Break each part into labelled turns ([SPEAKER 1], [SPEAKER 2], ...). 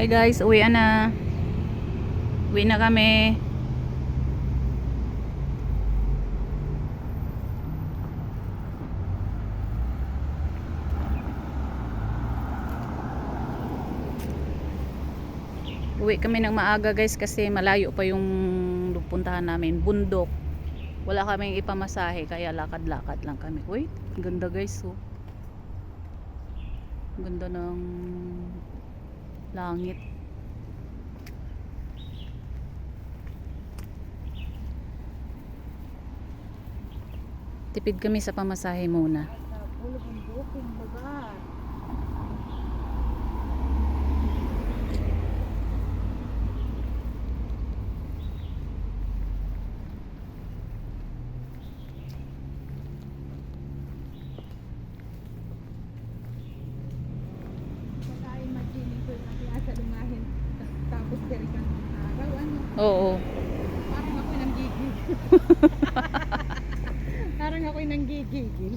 [SPEAKER 1] Hi guys, uwi na. Uwi na kami. Uwi kami ng maaga guys kasi malayo pa yung puntahan namin. Bundok. Wala kaming ipamasahe kaya lakad-lakad lang kami. Wait, ganda guys oh. Ganda ng langit. Tipid kami sa pamasahe muna.
[SPEAKER 2] Ulo ng bukong baga. Baka imagine ko na kaya sa lumahin. Tapos terikan araw. Ano?
[SPEAKER 1] Oo.
[SPEAKER 2] Parang ako'y nanggigil. Parang ako'y nanggigigil.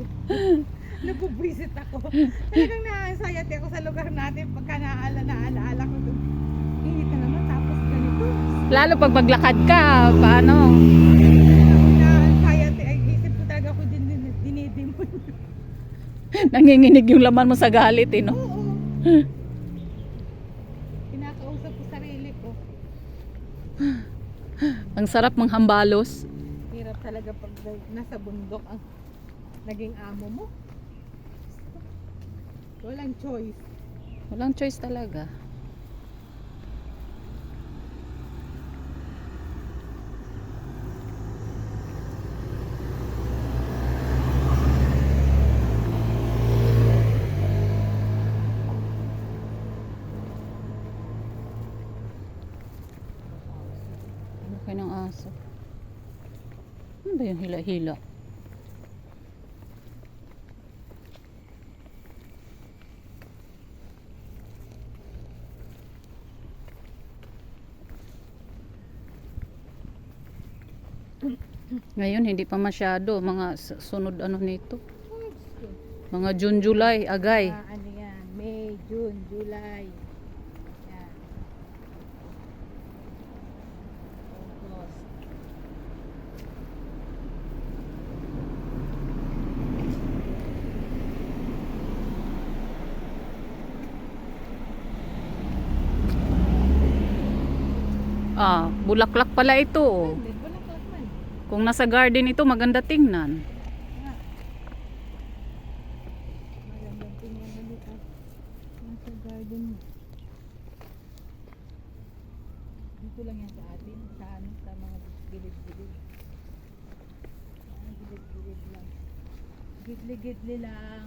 [SPEAKER 2] Nagpubwisit ako. Talagang na-anxiety ako sa lugar natin pagka naala naalaala ko doon. Init na naman tapos ganito.
[SPEAKER 1] Lalo pag maglakad ka, paano?
[SPEAKER 2] Na-anxiety ay isip ko talaga ako din din dinidimon.
[SPEAKER 1] Nanginginig yung laman mo sa galit eh, no?
[SPEAKER 2] Oo. Kinakausap ko sarili ko.
[SPEAKER 1] Ang sarap mang hambalos.
[SPEAKER 2] Hirap talaga pag nasa bundok ang naging amo mo. Walang choice.
[SPEAKER 1] Walang choice talaga. Okay ng aso. Ano ba yung hila-hila? Ngayon, hindi pa masyado. Mga sunod ano nito. Mga June, July, Agay.
[SPEAKER 2] Ah, ano yan? May, June, July. Yan. August.
[SPEAKER 1] Ah, bulaklak pala ito. oh.
[SPEAKER 2] Hindi, walang lakman.
[SPEAKER 1] Kung nasa garden ito, maganda tingnan.
[SPEAKER 2] Magandang tingnan ulit ah. Nasa garden. Dito lang yan sa atin. Sa ano, sa mga gilid-gilid. Gilid-gilid lang. Gidli-gidli lang.